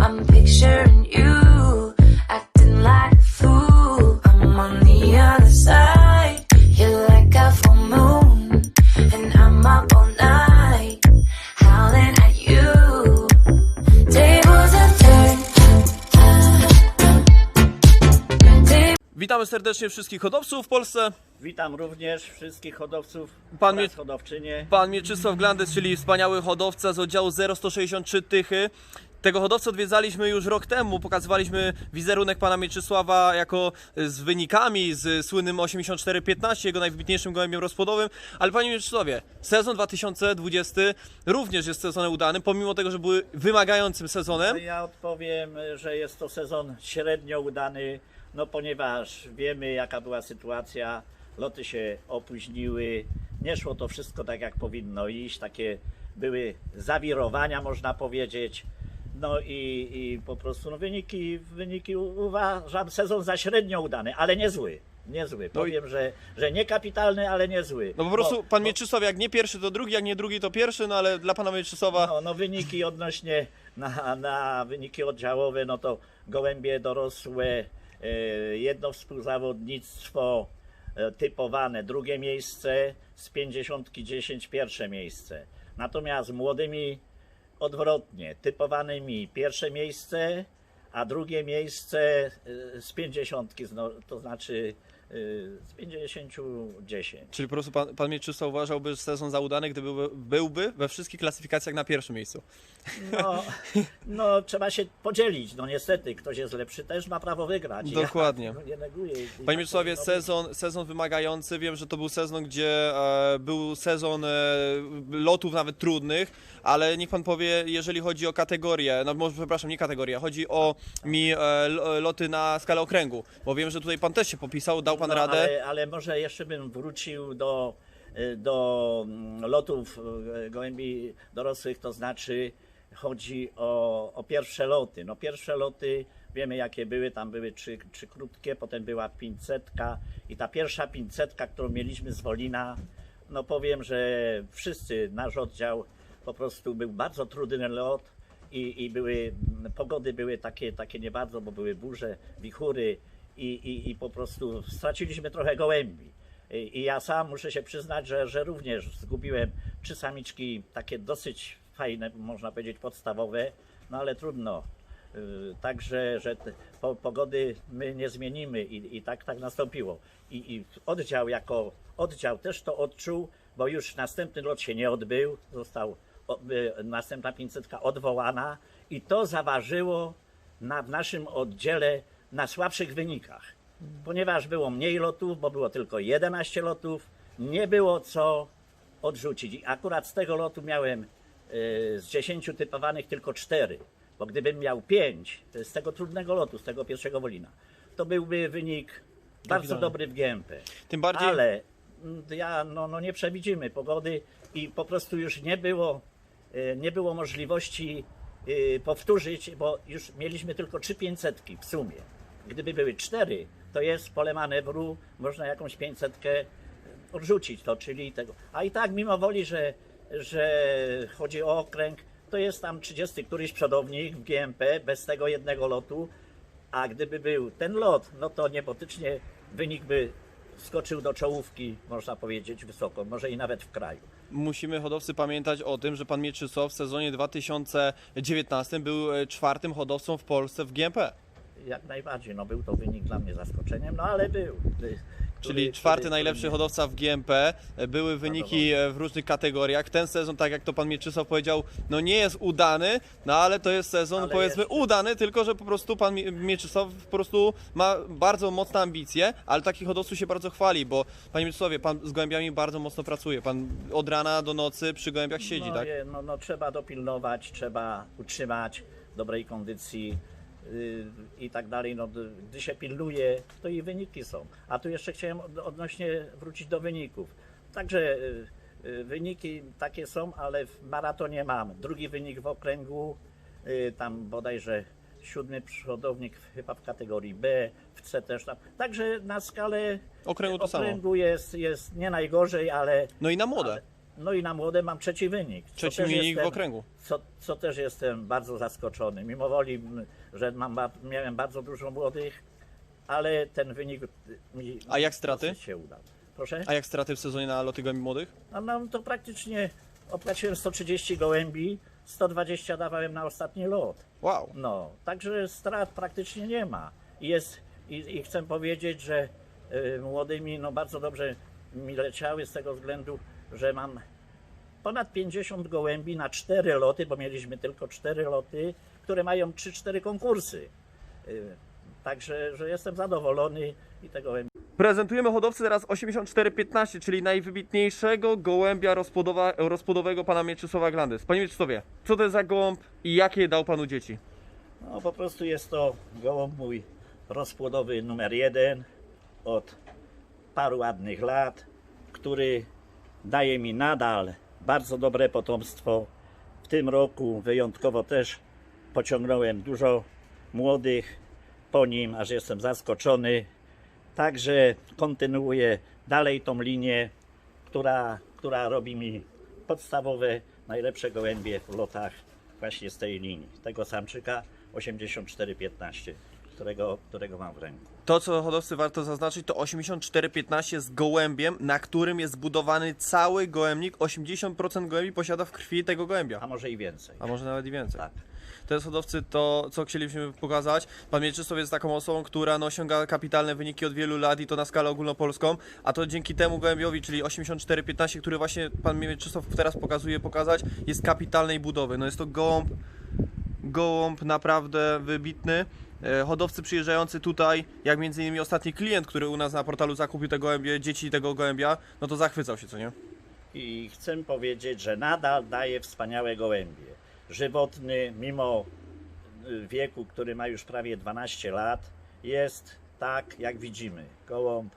I'm picturing you acting like a fool. I'm on the other side. You're like a full moon. And I'm up all night. Howling at you. Tables have turned. Witamy serdecznie wszystkich hodowców w Polsce. Witam również wszystkich hodowców Pan oraz Mie- hodowczynie. Pan Mieczysław Glandes, czyli wspaniały hodowca z oddziału 0163 Tychy. Tego hodowcę odwiedzaliśmy już rok temu, pokazywaliśmy wizerunek pana Mieczysława jako z wynikami, z słynnym 8415, jego najwybitniejszym gołębiem rozpłodowym. Ale panie Mieczysławie, sezon 2020 również jest sezonem udanym, pomimo tego, że były wymagającym sezonem. Ja odpowiem, że jest to sezon średnio udany, no ponieważ wiemy jaka była sytuacja, loty się opóźniły, nie szło to wszystko tak jak powinno iść, takie były zawirowania można powiedzieć. No i, i po prostu no wyniki, wyniki uważam sezon za średnio udany, ale niezły. Niezły. No i- Powiem, że, że nie kapitalny, ale niezły. No po prostu Bo- pan bo- Mieczysław jak nie pierwszy to drugi, jak nie drugi to pierwszy, no ale dla pana Mieczysława No, no wyniki odnośnie na, na wyniki oddziałowe, no to gołębie dorosłe, e, jedno współzawodnictwo e, typowane, drugie miejsce, z 50 10 pierwsze miejsce. Natomiast młodymi odwrotnie, typowanymi pierwsze miejsce, a drugie miejsce e, z 50, zno- to znaczy z 50 10. Czyli po prostu pan, pan Mieczysław uważałby sezon za udany, gdyby byłby we wszystkich klasyfikacjach na pierwszym miejscu. No, no, trzeba się podzielić. No niestety, ktoś jest lepszy, też ma prawo wygrać. Dokładnie. Ja, no, nie neguję. Tak Panie Mieczysławie, sezon, sezon wymagający, wiem, że to był sezon, gdzie e, był sezon e, lotów nawet trudnych, ale niech pan powie, jeżeli chodzi o kategorię, no może przepraszam, nie kategoria, chodzi o mi e, loty na skalę okręgu, bo wiem, że tutaj pan też się popisał, dał pan No, radę. Ale, ale może jeszcze bym wrócił do, y, do mm, lotów y, gołębi dorosłych, to znaczy chodzi o, o pierwsze loty. No pierwsze loty wiemy jakie były, tam były trzy, trzy krótkie, potem była pincetka i ta pierwsza pincetka, którą mieliśmy z Wolina, no powiem, że wszyscy, nasz oddział po prostu był bardzo trudny lot i, i były, pogody były takie, takie nie bardzo, bo były burze, wichury i, i, i po prostu straciliśmy trochę gołębi. I, ja sam muszę się przyznać, że, że również zgubiłem trzy samiczki takie dosyć fajne, można powiedzieć podstawowe, no ale trudno. Yy, Także, że po, pogody my nie zmienimy i, i tak, tak nastąpiło. I, I oddział jako oddział też to odczuł, bo już następny lot się nie odbył, został y, następna 500 odwołana i to zaważyło na, naszym oddziale na słabszych wynikach. Ponieważ było mniej lotów, bo było tylko 11 lotów, nie było co odrzucić. I akurat z tego lotu miałem y, z 10 typowanych tylko 4, bo gdybym miał 5 z tego trudnego lotu, z tego pierwszego Wolina, to byłby wynik bardzo idealny. dobry w GMP. Tym bardziej, Ale mm, ja, no, no nie przewidzimy pogody i po prostu już nie było, e, nie było możliwości powtórzyć, bo już mieliśmy tylko trzy 500 w sumie. Gdyby były cztery, to jest pole manewru, można jakąś 500 odrzucić to, czyli tego. A i tak mimo woli, że, że chodzi o okręg, to jest tam 30 któryś przodownik w GMP bez tego jednego lotu, a gdyby był ten lot, no to niebotycznie wynik by skoczył do czołówki, można powiedzieć, wysoko, może i nawet w kraju. musimy hodowcy pamiętać o tym, że pan Mieczysław w sezonie 2019 był e, czwartym hodowcą w Polsce w GMP. Jak najbardziej, no był to wynik dla mnie zaskoczeniem, no ale był. Który- Czyli czwarty który- najlepszy który- hodowca w GMP. Były wyniki e, w różnych kategoriach. Ten sezon, tak jak to pan Mieczysław powiedział, no nie jest udany, no ale to jest sezon Ale powiedzmy jeszcze- udany, tylko że po prostu pan Mie- Mieczysław po prostu ma bardzo mocne ambicje, ale takich hodowców się bardzo chwali, bo panie Mieczysławie, pan z gołębiami bardzo mocno pracuje. Pan od rana do nocy przy gołębiach siedzi, no, tak? je- no, no trzeba dopilnować, trzeba utrzymać, dobrej kondycji i tak dalej. No, gdy się pilnuje, to i wyniki są. A tu jeszcze chciałem od- odnośnie wrócić do wyników. Także y, y, wyniki takie są, ale w maratonie mam drugi wynik w okręgu, y, tam bodajże siódmy przodownik chyba w kategorii B, w C też tam. Także na skalę Okręgu to samo. okręgu jest, jest nie najgorzej, ale No i na młode. ale- no i na młode mam trzeci wynik. Trzeci wynik w jestem- okręgu. Co, co też jestem bardzo zaskoczony. Mimo woli, że mam, miałem bardzo dużo młodych, ale ten wynik mi A jak straty? się udał. Proszę? A jak straty w sezonie na loty gołębi młodych? No, no to praktycznie opłaciłem 130 gołębi, 120 dawałem na ostatni lot. Wow. No, także strat praktycznie nie ma. I Jest, i, i chcę powiedzieć, że y, młodymi no bardzo dobrze mi leciały z tego względu, że mam ponad 50 gołębi na 4 loty, bo mieliśmy tylko 4 loty, które mają 3-4 konkursy. Y, Także, że jestem zadowolony i te gołębie Prezentujemy hodowcę teraz 8415, czyli najwybitniejszego gołębia rozpłodowego pana Mieczysława Glandys. Panie Mieczysławie, co to jest za gołąb i jakie dał panu dzieci? No po prostu jest to gołąb mój rozpłodowy numer jeden od paru ładnych lat, który daje mi nadal bardzo dobre potomstwo. W tym roku wyjątkowo też pociągnąłem dużo młodych po nim, aż jestem zaskoczony. Także kontynuuję dalej tą linię, która, która robi mi podstawowe, najlepsze gołębie w lotach właśnie z tej linii. Tego samczyka 8415, którego, którego mam w ręku. To, co hodowcy warto zaznaczyć, to 8415 z gołębiem, na którym jest zbudowany cały gołębnik. 80% gołębi posiada w krwi tego gołębia. A może i więcej. A może nawet i więcej. Tak. To jest hodowcy to, co chcieliśmy pokazać. Pan Mieczysław jest taką osobą, która no, osiąga kapitalne wyniki od wielu lat i to na skalę ogólnopolską, a to dzięki temu gołębiowi, czyli 8415, który właśnie pan Mieczysław teraz pokazuje, pokazać, jest kapitalnej budowy. No jest to gołąb, gołąb naprawdę wybitny. E, Hodowcy przyjeżdżający tutaj, jak między innymi ostatni klient, który u nas na portalu zakupił te gołębie, dzieci tego gołębia, no to zachwycał się, co nie? I chcę powiedzieć, że nadal daje wspaniałe gołębie. Żywotny, mimo y, wieku, który ma już prawie 12 lat, jest tak, jak widzimy. Gołąb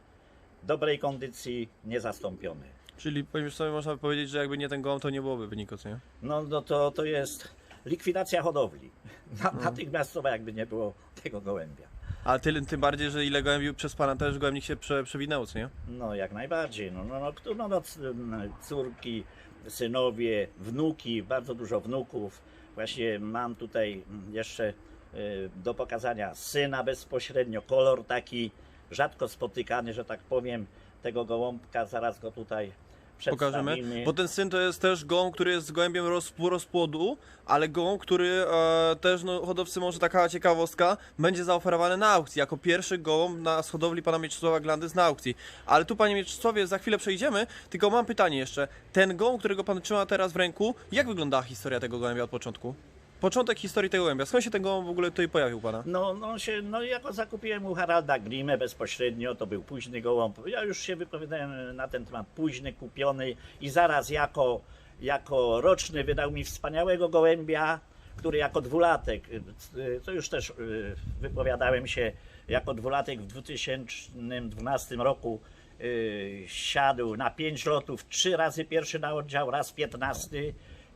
dobrej kondycji, niezastąpiony. Czyli sobie, można by powiedzieć, że jakby nie ten gołąb, to nie byłoby wyniku, co nie? No, no to, to jest likwidacja hodowli. Na, natychmiastowa, jakby nie było tego gołębia. Ale tym, tym bardziej, że ile gołębi przez pana też gołębnik się prze, przewinęło, co nie? No jak najbardziej. No, no, no, no, no, córki, synowie, wnuki, bardzo dużo wnuków. Właśnie mam tutaj jeszcze y, do pokazania syna bezpośrednio, kolor taki rzadko spotykany, że tak powiem, tego gołąbka. Zaraz go tutaj Pokażemy. Bo ten syn to jest też gołąb, który jest gołębiem rozp- rozpłodu, ale gołąb, który e, też, no hodowcy może taka ciekawostka, będzie zaoferowany na aukcji, jako pierwszy gołąb na z hodowli pana Mieczysława Glandys na aukcji. Ale tu panie Mieczysławie, za chwilę przejdziemy, tylko mam pytanie jeszcze. Ten gołąb, którego pan trzyma teraz w ręku, jak wyglądała historia tego gołębia od początku? Początek historii tego gołębia. Skąd się ten gołąb w ogóle tutaj pojawił pana? No, no, się, no ja go zakupiłem u Haralda Grimę bezpośrednio, to był późny gołąb. Ja już się wypowiadałem na ten temat, późny, kupiony i zaraz jako, jako roczny wydał mi wspaniałego gołębia, który jako dwulatek, to już też y, wypowiadałem się, jako dwulatek w 2012 roku y, siadł na pięć lotów, trzy razy pierwszy na oddział, raz piętnasty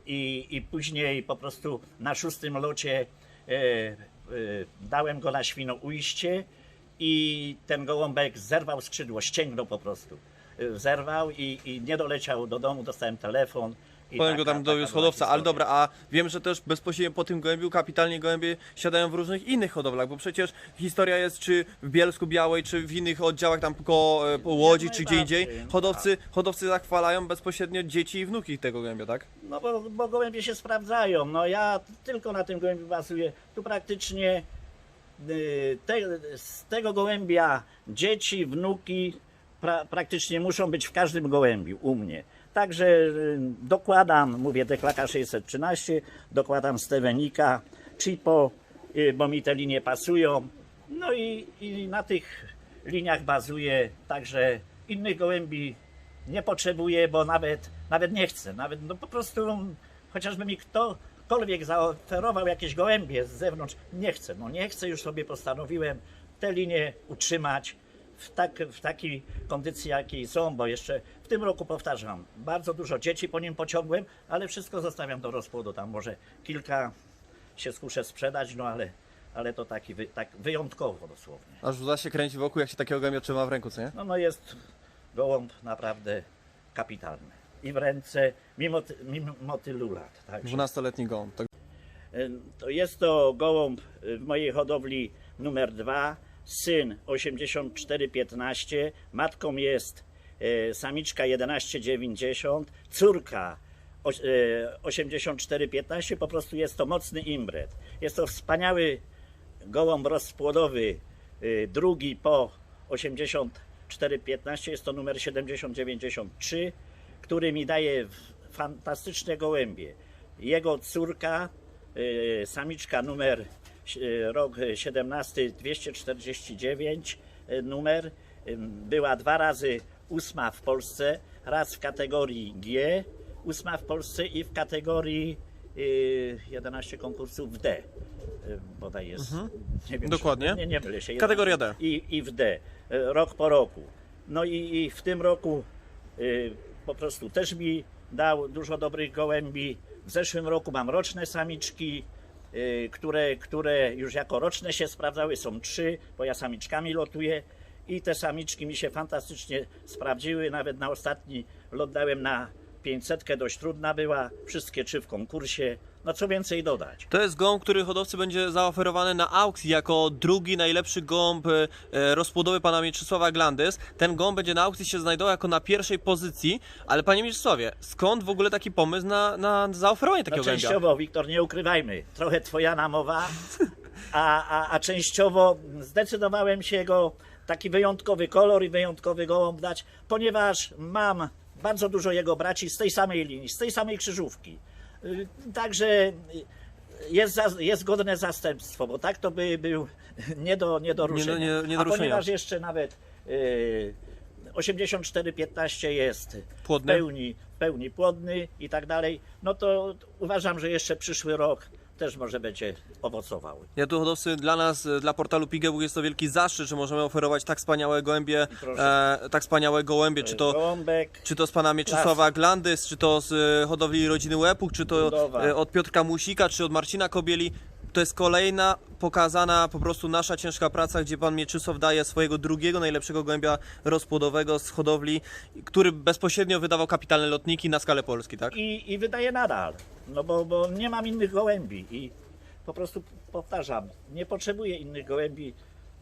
i, i później po prostu na szóstym locie e, e, dałem go na Świnoujście i ten gołąbek zerwał skrzydło, ścięgnął po prostu. E, Zerwał i, i nie doleciał do domu, dostałem telefon. I Powiem go tam taka dowiózł była hodowca, ale dobra, a wiem, że też bezpośrednio po tym gołębiu kapitalnie gołębie siadają w różnych innych hodowlach, bo przecież historia jest czy w Bielsku Białej, czy w innych oddziałach tam koło e, po Łodzi, czy gdzie indziej. Hodowcy, hodowcy zachwalają bezpośrednio dzieci i wnuki tego gołębia, tak? No bo, bo gołębie się sprawdzają. No ja tylko na tym gołębiu bazuję. Tu praktycznie y, te, z tego gołębia dzieci, wnuki pra, praktycznie muszą być w każdym gołębiu u mnie. Także y, dokładam, mówię Deklaka 613, dokładam Stevenika, Chipo, y, bo mi te linie pasują. No i, i na tych liniach bazuję, także innych gołębi nie potrzebuję, bo nawet, nawet nie chcę. Nawet no po prostu chociażby mi kto ktokolwiek zaoferował jakieś gołębie z zewnątrz, nie chcę. No nie chcę, już sobie postanowiłem tę linię utrzymać w, tak, w takiej kondycji, jakiej są, bo jeszcze w tym roku powtarzam, bardzo dużo dzieci po nim pociągłem, ale wszystko zostawiam do rozpłodu. Tam może kilka się skuszę sprzedać, no ale, ale to taki wy, tak wyjątkowo dosłownie. Aż łza się kręci wokół, jak się takiego gołębia trzyma w ręku, co nie? No, no jest gołąb naprawdę kapitalny. I w ręce, mimo, mimo tylu lat. Także. 12-letni gołąb. Tak. To jest to gołąb y, w mojej hodowli numer dwa, syn 8415, matką jest samiczka 1190, córka oś- y, 8415, po prostu jest to mocny imbret. Jest to wspaniały gołąb rozpłodowy, y, drugi po 8415, jest to numer 7093, który mi daje fantastyczne gołębie. Jego córka, samiczka numer rok 17 249 y, numer, była dwa razy ósma w Polsce, raz w kategorii G, ósma w Polsce i w kategorii y, 11 konkursów w D. y, Bodaj jest. Nie wiem, Dokładnie. Czy, nie, nie mylę się. Kategoria D. I, I w D. y, Rok po roku. No i, i w tym roku y, po prostu też mi dał dużo dobrych gołębi. W zeszłym roku mam roczne samiczki, y, które, które już jako roczne się sprawdzały. Są trzy, bo ja samiczkami lotuję. I te samiczki mi się fantastycznie sprawdziły. Nawet na ostatni lot dałem na 500, dość trudna była. Wszystkie trzy w konkursie. No co więcej dodać. To jest gołąb, który hodowcy będzie zaoferowany na aukcji jako drugi najlepszy gołąb e, rozpłodowy pana Mieczysława Glandys. Ten gołąb będzie na aukcji się znajdował jako na pierwszej pozycji, ale panie Mieczysławie, skąd w ogóle taki pomysł na, na zaoferowanie No takiego gołębia? częściowo, Wiktor, nie ukrywajmy, trochę twoja namowa, a, a, a częściowo zdecydowałem się go taki wyjątkowy kolor i wyjątkowy gołąb dać, ponieważ mam bardzo dużo jego braci z tej samej linii, z tej samej krzyżówki. Y, Także y, jest, jest godne zastępstwo, bo tak to by był nie do, nie do ruszenia. nie- nie do a ruszenia. ponieważ jeszcze nawet y, 84-15 jest Płodny? w pełni, w pełni płodny i tak dalej, no to uważam, że jeszcze przyszły rok też może będzie owocował. Ja tu hodowcy, dla nas, e, dla portalu Pigebu jest to wielki zaszczyt, że możemy oferować tak wspaniałe gołębie, e, tak wspaniałe gołębie, czy to Gołąbek, Czy to z pana Mieczysława Glandys, czy to z e, hodowli rodziny Łepuk, czy to Budowa. e, od Piotrka Musika, czy od Marcina Kobieli. To jest kolejna pokazana po prostu nasza ciężka praca, gdzie pan Mieczysław daje swojego drugiego najlepszego gołębia rozpłodowego z hodowli, który bezpośrednio wydawał kapitalne lotniki na skalę Polski, tak? i, i wydaje nadal, no bo, bo nie mam innych gołębi i po prostu powtarzam, nie potrzebuję innych gołębi,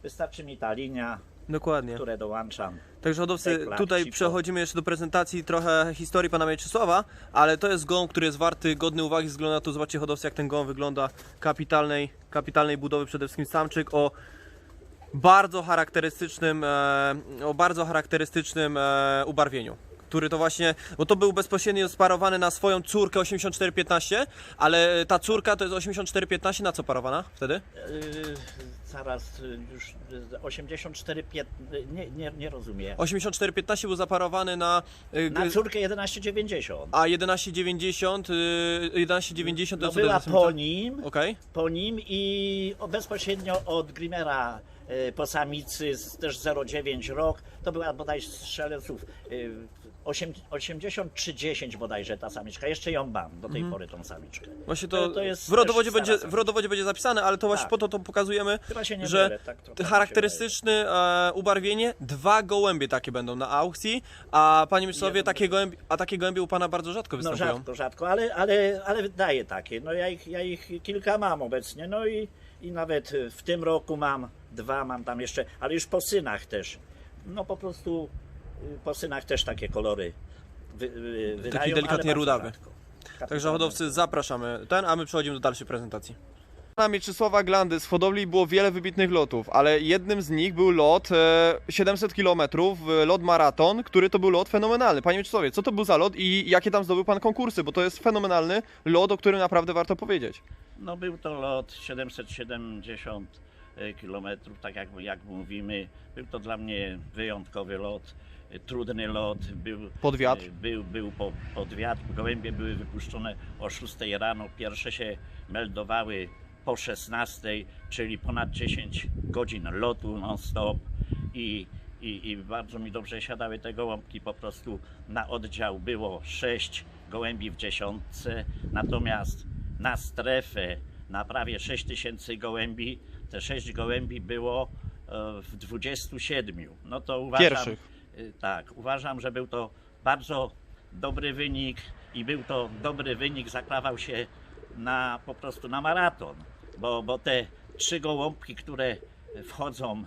wystarczy mi ta linia, Dokładnie. które dołączam. Także hodowcy, tutaj przechodzimy jeszcze do prezentacji trochę historii pana Mieczysława, ale to jest gołąb, który jest warty, godny uwagi, względu na to, zobaczcie hodowcy, jak ten gołąb wygląda, kapitalnej, kapitalnej budowy, przede wszystkim samczyk o bardzo charakterystycznym, e, o bardzo charakterystycznym e, ubarwieniu. Który to właśnie, bo to był bezpośrednio sparowany na swoją córkę 8415, ale ta córka to jest 8415 na co parowana wtedy? Yy, zaraz yy, już yy, 84, pięt- nie, nie, nie rozumiem. 8415 był zaparowany na, y, Na córkę 1190. a 1190, y, 1190 to No jest była po nim, Okej. po nim i o- bezpośrednio od Grimera e, po samicy z też 09 rok, to była bodajże strzeleców e, 8 80-30 bodajże ta samiczka, jeszcze ją mam do tej pory tą samiczkę. Właśnie to, To- to jest w, rodowodzie też będzie, w rodowodzie będzie zapisane, ale to właśnie Tak. po to to pokazujemy, Chyba się nie że mylę, tak trochę mi się charakterystyczne e, ubarwienie, dwa gołębie takie będą na aukcji, a panie Mieczysławie, takie gołębie, a takie gołębie u pana bardzo rzadko No występują. rzadko, rzadko, ale, ale, ale daję takie. No ja ich, ja ich kilka mam obecnie, no i, i nawet w tym roku mam dwa, mam tam jeszcze, ale już po synach też. No po prostu po synach też takie kolory wy, wy, wydają, delikatnie ale bardzo rudawy. Także hodowcy zapraszamy ten, a my przechodzimy do dalszej prezentacji. Na Mieczysława Glandy z hodowli było wiele wybitnych lotów, ale jednym z nich był lot e, 700 km, lot maraton, który to był lot fenomenalny. Panie Mieczysławie, co to był za lot i jakie tam zdobył pan konkursy? Bo to jest fenomenalny lot, o którym naprawdę warto powiedzieć. No był to lot 770 km, tak jak, jak mówimy. Był to dla mnie wyjątkowy lot. Trudny lot, był Pod wiatr. y, Był, był po, pod wiatr. Gołębie były wypuszczone o 6 rano. Pierwsze się meldowały po 16, czyli ponad 10 godzin lotu non-stop. I, i, I bardzo mi dobrze siadały te gołąbki. Po prostu na oddział było 6 gołębi w dziesiątce, natomiast na strefę na prawie 6 tysięcy gołębi, te 6 gołębi było e, w 27. No to uważam, Pierwszych. Y, tak, uważam, że był to bardzo dobry wynik i był to dobry wynik, zaklawał się na po prostu na maraton, bo, bo te trzy gołąbki, które wchodzą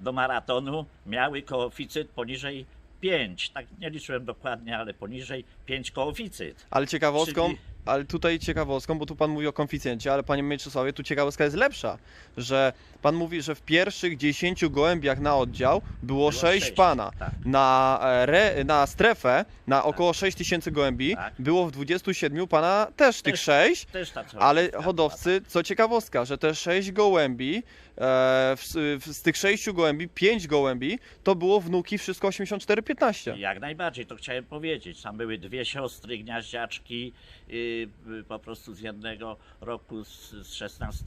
do maratonu, miały koeficjent poniżej 5. Tak nie liczyłem dokładnie, ale poniżej 5 koeficjent. Ale ciekawostką, Czyli- ale tutaj ciekawostką, bo tu pan mówi o koeficjencie, ale panie Mieczysławie, tu ciekawostka jest lepsza, że pan mówi, że w pierwszych 10 gołębiach na oddział było, 6 sześć, pana. tak. Na, e, re, na strefę, na około 6 tysięcy gołębi, Tak. było w 27 pana też tych Też- 6, Też tak ale tak, hodowcy, co ciekawostka, że te 6 gołębi, w, z tych 6 gołębi, 5 gołębi, to było wnuki wszystko 84-15. Jak najbardziej, to chciałem powiedzieć. Tam były dwie siostry, gniaździaczki, yy, yy, po prostu z jednego roku, z, z 16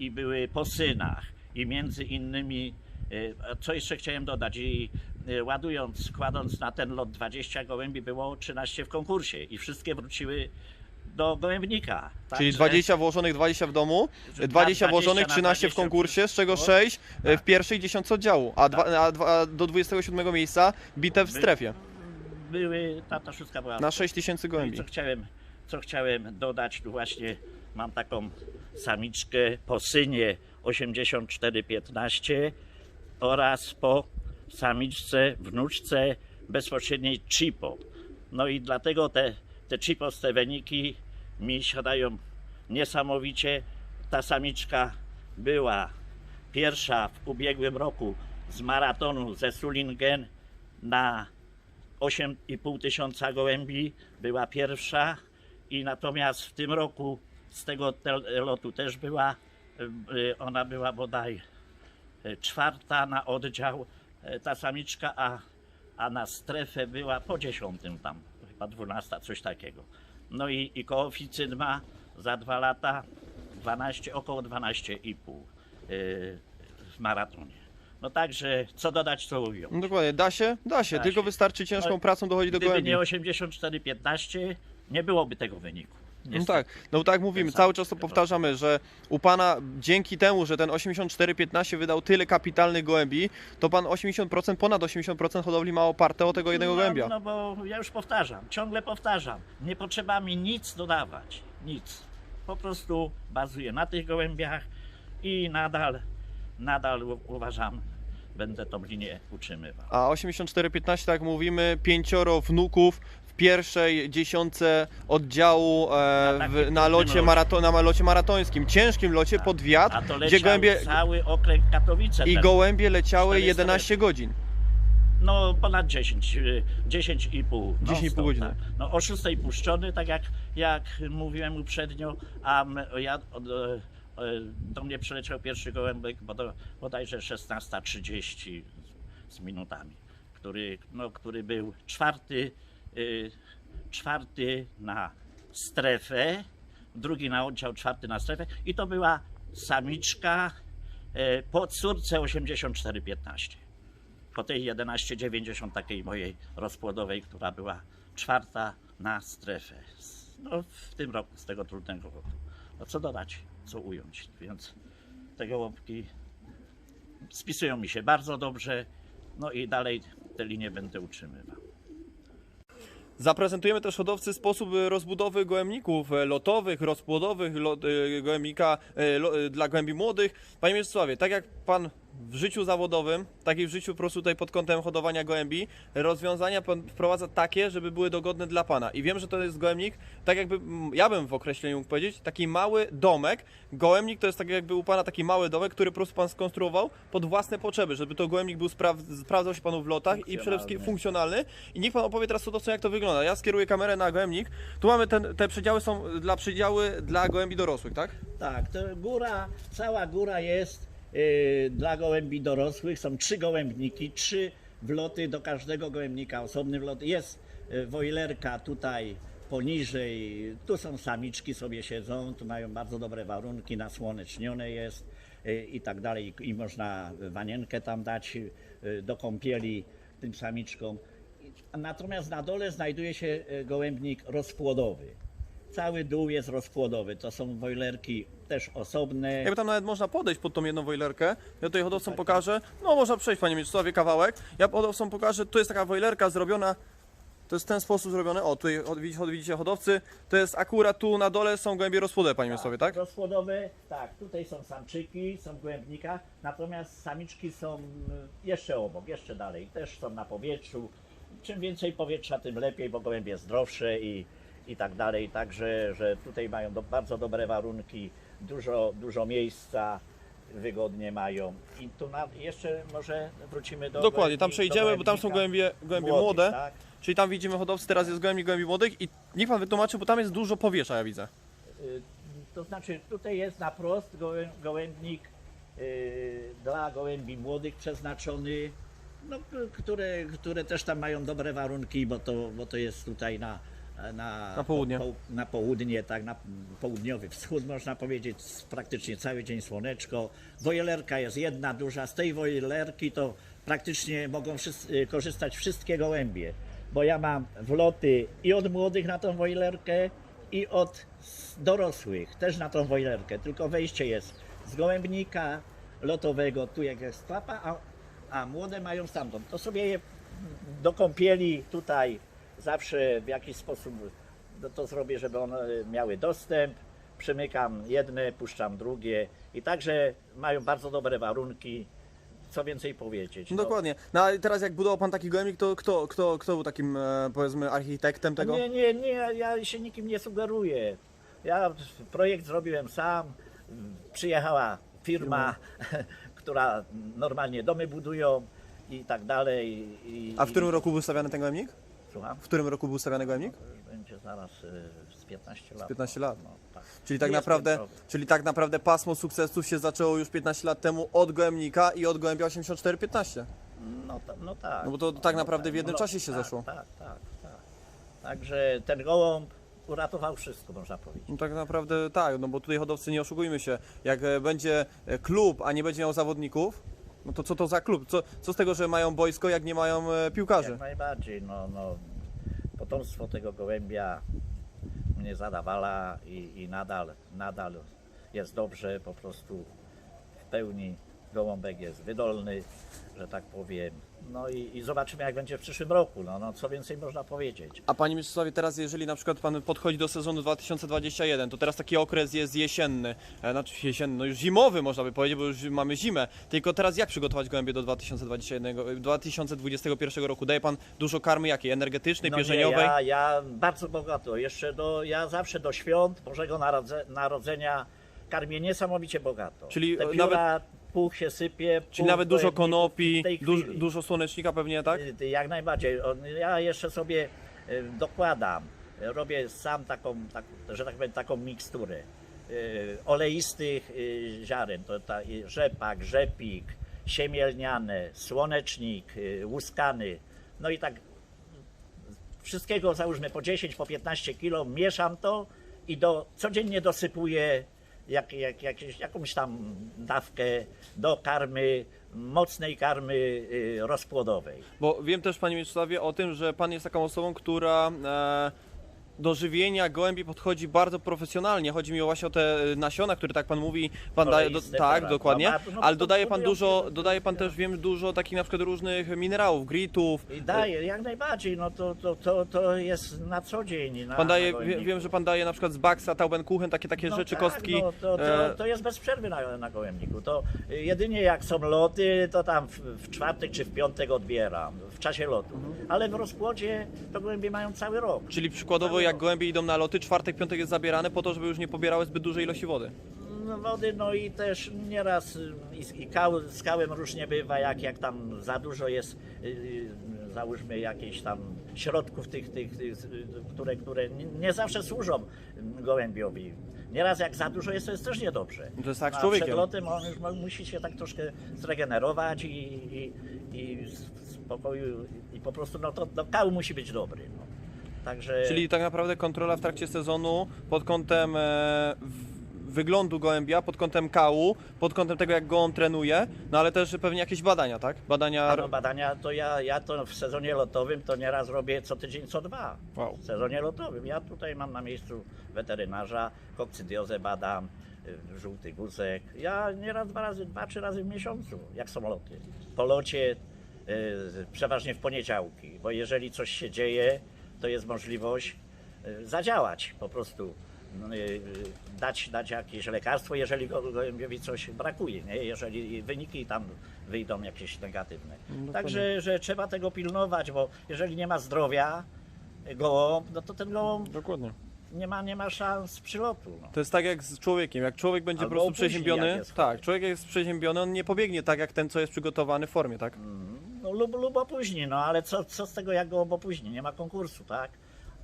i były po synach. I między innymi, a co jeszcze chciałem dodać, i ładując, kładąc na ten lot 20 gołębi, było 13 w konkursie i wszystkie wróciły do gołębnika. Czyli Także- 20 włożonych, 20 w domu, Że 20 dwa- włożonych, 20 na 13 w 20 konkursie, z czego wszystko. 6 w pierwszej dziesiątce oddziału, a, dwa, a, dwa, a do 27 miejsca bitew w By- strefie Były, ta, ta szóstka była na 6 tysięcy No i gołębi. co chciałem, co chciałem dodać, tu właśnie mam taką samiczkę po synie 8415 oraz po samiczce, wnuczce bezpośredniej Chipo. No i dlatego te, te Chipos, te wyniki mi siadają niesamowicie. Ta samiczka była pierwsza w ubiegłym roku z maratonu ze Sulingen na 8,5 tysiąca gołębi była pierwsza i natomiast w tym roku z tego lotu też była, y, ona była bodaj y, czwarta na oddział y, ta samiczka, a, a na strefę była po dziesiątym tam, chyba dwunasta, coś takiego. No i, i koeficjent ma za dwa lata 12, około 12,5 y, w maratonie. No także co dodać, co ująć. No dokładnie, da się? Da się, Da tylko się. wystarczy ciężką No, pracą dochodzić do Gdyby gołębi. nie 84-15, nie byłoby tego wyniku. No tak, no tak mówimy, cały czas to powtarzamy, że u pana dzięki temu, że ten 84-15 wydał tyle kapitalnych gołębi, to pan 80%, ponad 80% hodowli ma oparte o tego jednego no, gołębia. No bo ja już powtarzam, ciągle powtarzam. Nie potrzeba mi nic dodawać. Nic. Po prostu bazuję na tych gołębiach i nadal, nadal uważam, będę tą linię utrzymywał. A 84-15, tak mówimy, pięcioro wnuków pierwszej dziesiątce oddziału e, w, na, locie marato, na locie maratońskim, ciężkim locie pod wiatr, A to gdzie leciał gołębie cały okręg Katowice. i ten. gołębie leciały 400 11 godzin. No ponad 10, y, 10,5. 10,5 godziny. Tak. No o 6 puszczony, tak jak, jak mówiłem uprzednio, a m- ja, od, e, e, do mnie przyleciał pierwszy gołębek bodo- bodajże 16.30 z, z minutami, który, no, który był czwarty, czwarty na strefę, drugi na oddział, czwarty na strefę i to była samiczka e, po córce 84-15 po tej 11,90 takiej mojej rozpłodowej, która była czwarta na strefę. No, w tym roku, z tego trudnego roku. No co dodać, co ująć, więc te gołąbki spisują mi się bardzo dobrze, no i dalej te linie będę utrzymywał. Zaprezentujemy też hodowcy sposób rozbudowy gołębników e, lotowych, rozpłodowych, lot, e, gołębnika e, lo, dla gołębi młodych. Panie Mieczysławie, tak jak Pan w życiu zawodowym, tak i w życiu po prostu tutaj pod kątem hodowania gołębi, rozwiązania Pan wprowadza takie, żeby były dogodne dla Pana. I wiem, że to jest gołębnik, tak jakby, ja bym w określeniu mógł powiedzieć, taki mały domek. Gołębnik to jest tak jakby u Pana taki mały domek, który po prostu Pan skonstruował pod własne potrzeby, żeby to gołębnik był spraw, sprawdzał się Panu w lotach i przede wszystkim Funkcjonalny. I niech Pan opowie teraz co jak to wygląda. Ja skieruję kamerę na gołębnik. Tu mamy ten, te przedziały są dla przedziały dla gołębi dorosłych, tak? Tak, to góra, cała góra jest dla gołębi dorosłych. Są trzy gołębniki, trzy wloty do każdego gołębnika, osobny wlot. Jest y, wojlerka tutaj poniżej, tu są samiczki sobie siedzą, tu mają bardzo dobre warunki, nasłonecznione jest y, i tak dalej. I można wanienkę tam dać y, do kąpieli tym samiczkom. Natomiast na dole znajduje się y, gołębnik rozpłodowy. Cały dół jest rozpłodowy. To są wojlerki też osobne. Jakby tam nawet można podejść pod tą jedną wojlerkę. Ja tutaj hodowcom pokażę. No można przejść, panie Mieczysławie, kawałek. Ja hodowcom pokażę, tu jest taka wojlerka zrobiona. To jest w ten sposób zrobione. O, tutaj widzicie, hodowcy. To jest akurat tu na dole są gołębie rozpłodowe, panie Mieczysławie, tak? Rozpłodowe, tak. Tutaj są samczyki, są gołębnika, natomiast samiczki są y, jeszcze obok, jeszcze dalej. Też są na powietrzu. Czym więcej powietrza, tym lepiej, bo gołębie zdrowsze i, i tak dalej. Także, że tutaj mają do, bardzo dobre warunki, dużo, dużo miejsca, wygodnie mają. I tu na, jeszcze może wrócimy do Dokładnie, tam przejdziemy, bo tam są gołębie, gołębie młodych, młode. Tak? Czyli tam widzimy hodowcy, teraz jest gołębi, gołębi młodych i niech pan wytłumaczy, bo tam jest dużo powietrza, ja widzę. Y, To znaczy tutaj jest na prost gołę- gołębnik y, dla gołębi młodych przeznaczony, no, k- które, które też tam mają dobre warunki, bo to, bo to jest tutaj na, na, Na południe. Po, na południe, tak, na południowy wschód można powiedzieć, s- praktycznie cały dzień słoneczko. Wojelerka jest jedna duża, z tej wojelerki to praktycznie mogą y, korzystać wszystkie gołębie, bo ja mam wloty i od młodych na tą wojelerkę i od s- dorosłych też na tą wojelerkę, tylko wejście jest z gołębnika lotowego, tu jak jest klapa, a, a młode mają stamtąd. To sobie je do kąpieli tutaj zawsze w jakiś sposób to zrobię, żeby one miały dostęp. Przymykam jedne, puszczam drugie i także mają bardzo dobre warunki. Co więcej powiedzieć? No dokładnie. No a teraz jak budował pan taki gołębik, to kto, kto, kto był takim, e, powiedzmy, architektem tego? Nie, nie, nie, ja się nikim nie sugeruję. Ja projekt zrobiłem sam. Przyjechała firma, która normalnie domy budują i tak dalej. I, A w którym roku był stawiany ten gołębnik? Słucham? W którym roku był stawiany gołębnik? Będzie zaraz y, z 15 lat. 15 lat. No, tak. Czyli tak, Jest naprawdę, piętrowy. czyli tak naprawdę pasmo sukcesów się zaczęło już 15 lat temu od gołębnika i od gołębia 8415. No, ta, no tak. No bo to tak naprawdę w jednym No, czasie się tak, zeszło. Tak, tak, tak. Także ten gołąb uratował wszystko, można powiedzieć. No tak naprawdę tak, no bo tutaj hodowcy nie oszukujmy się. Jak e, będzie e, klub, a nie będzie miał zawodników, no to co to za klub? Co, co z tego, że mają boisko, jak nie mają e, piłkarzy? Jak najbardziej, no, no, potomstwo tego gołębia mnie zadawala i, i nadal, nadal jest dobrze, po prostu w pełni gołąbek jest wydolny, że tak powiem. No i, i zobaczymy jak będzie w przyszłym roku, no, no co więcej można powiedzieć. A Panie Mieczysławie, teraz jeżeli na przykład Pan podchodzi do sezonu 2021, to teraz taki okres jest jesienny, e, znaczy jesienny, no już zimowy można by powiedzieć, bo już mamy zimę. Tylko teraz jak przygotować gołębie do 2021, e, 2021 roku? Daje Pan dużo karmy jakiej? Energetycznej, No nie, pierzeniowej? ja, ja bardzo bogato, jeszcze do, ja zawsze do świąt Bożego Narodze, Narodzenia karmię niesamowicie bogato. Czyli, Te e, pióra, puch się sypie. Czyli puch nawet dużo konopi, w tej duż, chwili. dużo słonecznika pewnie, tak? Y, Jak najbardziej. On- Ja jeszcze sobie y, dokładam, robię sam taką, tak, że tak powiem, taką miksturę y, oleistych y, ziaren. To ta, y, rzepak, rzepik, siemielniane, słonecznik, y, łuskany. No i tak wszystkiego załóżmy po 10, po 15 kilo, mieszam to i do, codziennie dosypuję jak, jak, jakieś, jakąś tam dawkę do karmy, mocnej karmy y, rozpłodowej. Bo wiem też, Panie Mieczysławie, o tym, że Pan jest taką osobą, która e, do żywienia gołębi podchodzi bardzo profesjonalnie. Chodzi mi właśnie o te e, nasiona, które tak Pan mówi, Pan daje, do, tak, tak, dokładnie, no, ale dodaje Pan dużo, dodaje Pan też, wiem, dużo takich na przykład różnych minerałów, gritów. I daje, jak najbardziej, no to, to, to, to jest na co dzień. Na, Pan daje, na wiem, że Pan daje na przykład z Baxa, Taubenkuchen, takie, takie No rzeczy, tak, kostki. No, to, to, e, to jest bez przerwy na, na gołębniku. To y, jedynie jak są loty, to tam w, w czwartek czy w piątek odbieram, w czasie lotu. Mhm. Ale w rozpłodzie to gołębie mają cały rok. Czyli przykładowo jak gołębie idą na loty, czwartek, piątek jest zabierane po to, żeby już nie pobierały zbyt dużej ilości wody. No, wody, no i też nieraz i, i kał, z kałem różnie bywa, jak, jak tam za dużo jest, y, y, załóżmy jakieś tam środków tych, tych, tych które, które nie, zawsze służą gołębiowi. Nieraz jak za dużo jest, to jest też niedobrze. To jest tak z człowiekiem. Przed lotem on już mu- musi się tak troszkę zregenerować i, i, i spokoju i po prostu no to no, kał musi być dobry. Także Czyli tak naprawdę kontrola w trakcie sezonu pod kątem e, wyglądu gołębia, pod kątem kału, pod kątem tego jak go on trenuje, no ale też pewnie jakieś badania, tak? Badania... A no, badania to ja, ja to w sezonie lotowym to nieraz robię co tydzień, co dwa. Wow. W sezonie lotowym. Ja tutaj mam na miejscu weterynarza, kokcydiozę badam, y, żółty guzek. Ja nieraz dwa razy, dwa, trzy razy w miesiącu, jak są loty. Po locie y, przeważnie w poniedziałki, bo jeżeli coś się dzieje, to jest możliwość y, zadziałać po prostu. y, y, Dać, dać jakieś lekarstwo, jeżeli go- gołębiowi coś brakuje, nie? jeżeli wyniki tam wyjdą jakieś negatywne. dokładnie. Także że trzeba tego pilnować, bo jeżeli nie ma zdrowia gołąb, no to ten gołąb Dokładnie. nie ma, nie ma szans przylotu. No. To jest tak jak z człowiekiem. Jak człowiek będzie Albo po prostu przeziębiony, tak, człowiek jest przeziębiony, on nie pobiegnie tak jak ten, co jest przygotowany w formie, tak? No, lub, lub opóźni, no ale co, co z tego, jak go opóźni? Nie ma konkursu, tak?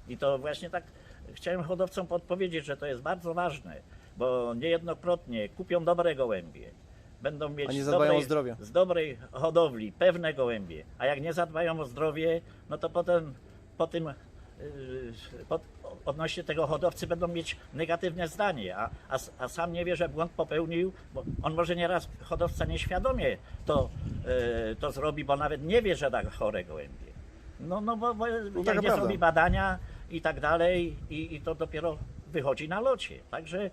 I to właśnie tak chciałem hodowcom podpowiedzieć, że to jest bardzo ważne, bo niejednokrotnie kupią dobre gołębie. Będą mieć z dobrej, z dobrej hodowli pewne gołębie, a jak nie zadbają o zdrowie, no to potem po tym yy, pod, odnośnie tego hodowcy będą mieć negatywne zdanie, a, a, a sam nie wie, że błąd popełnił, bo on może nieraz hodowca nieświadomie to, yy, to zrobi, bo nawet nie wie, że da chore gołębie. No, no bo, bo jak taka nie zrobi badania i tak dalej i, i to dopiero wychodzi na locie. Także ym,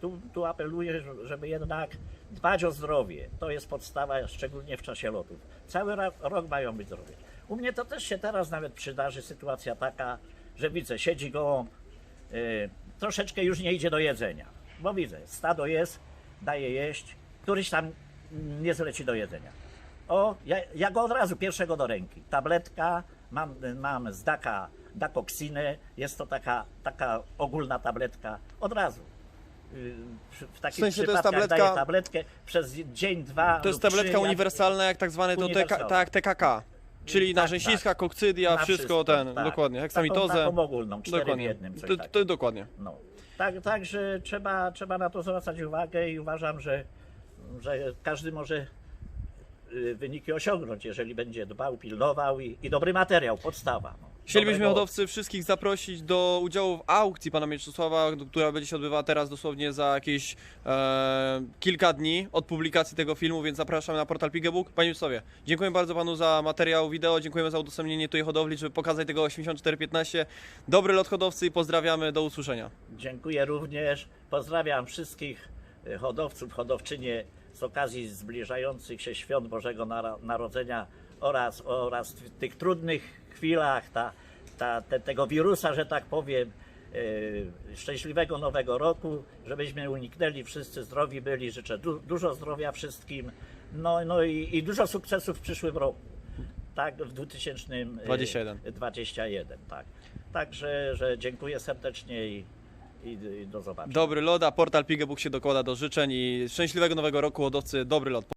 tu, tu apeluję, że- żeby jednak dbać o zdrowie. To jest podstawa, szczególnie w czasie lotów. Cały rok mają być zdrowi. U mnie to też się teraz nawet przydarzy sytuacja taka, że widzę, siedzi gołąb, y, troszeczkę już nie idzie do jedzenia. Bo widzę, stado jest, daje jeść, któryś tam nie zleci do jedzenia. O, ja, ja go od razu pierwszego do ręki. Tabletka, mam, mam z Daka, Dakoksinę, jest to taka, taka ogólna tabletka, od razu. Y, W takich W sensie to jest przypadkach tabletka- daję tabletkę przez dzień, dwa To jest lub trzy, tabletka jak- uniwersalna, jak tak zwane to TK, tak, TKK. Czyli Tak, narzęsiska, kokcydia, na wszystko, ten, tak. dokładnie, Taką, heksamitozę. taką ogólną, cztery w Dokładnie. jednym, coś To, takiego. to, dokładnie. No. Tak, także trzeba, trzeba na to zwracać uwagę i uważam, że, że każdy może y, wyniki osiągnąć, jeżeli będzie dbał, pilnował i, i dobry materiał, podstawa. No. Chcielibyśmy hodowcy wszystkich zaprosić do udziału w aukcji pana Mieczysława, która będzie się odbywała teraz dosłownie za jakieś e, kilka dni od publikacji tego filmu, więc zapraszamy na portal Pigebook. Panie Mieczysławie, dziękuję bardzo panu za materiał wideo, dziękujemy za udostępnienie tej hodowli, żeby pokazać tego 8415. Dobry lot hodowcy i pozdrawiamy, do usłyszenia. Dziękuję również. Pozdrawiam wszystkich y, hodowców, hodowczynie z okazji zbliżających się świąt Bożego Naro- Narodzenia oraz, oraz tych trudnych chwilach ta, ta, te, tego wirusa, że tak powiem. y, Szczęśliwego nowego roku, żebyśmy uniknęli, wszyscy zdrowi byli. Życzę du, dużo zdrowia wszystkim, no, no i, i dużo sukcesów w przyszłym roku. Tak, w 2021. 21, tak. Także, że dziękuję serdecznie i, i, i do zobaczenia. Dobry lot, a portal Pigebook się dokłada do życzeń i szczęśliwego nowego roku hodowcy, dobry lot.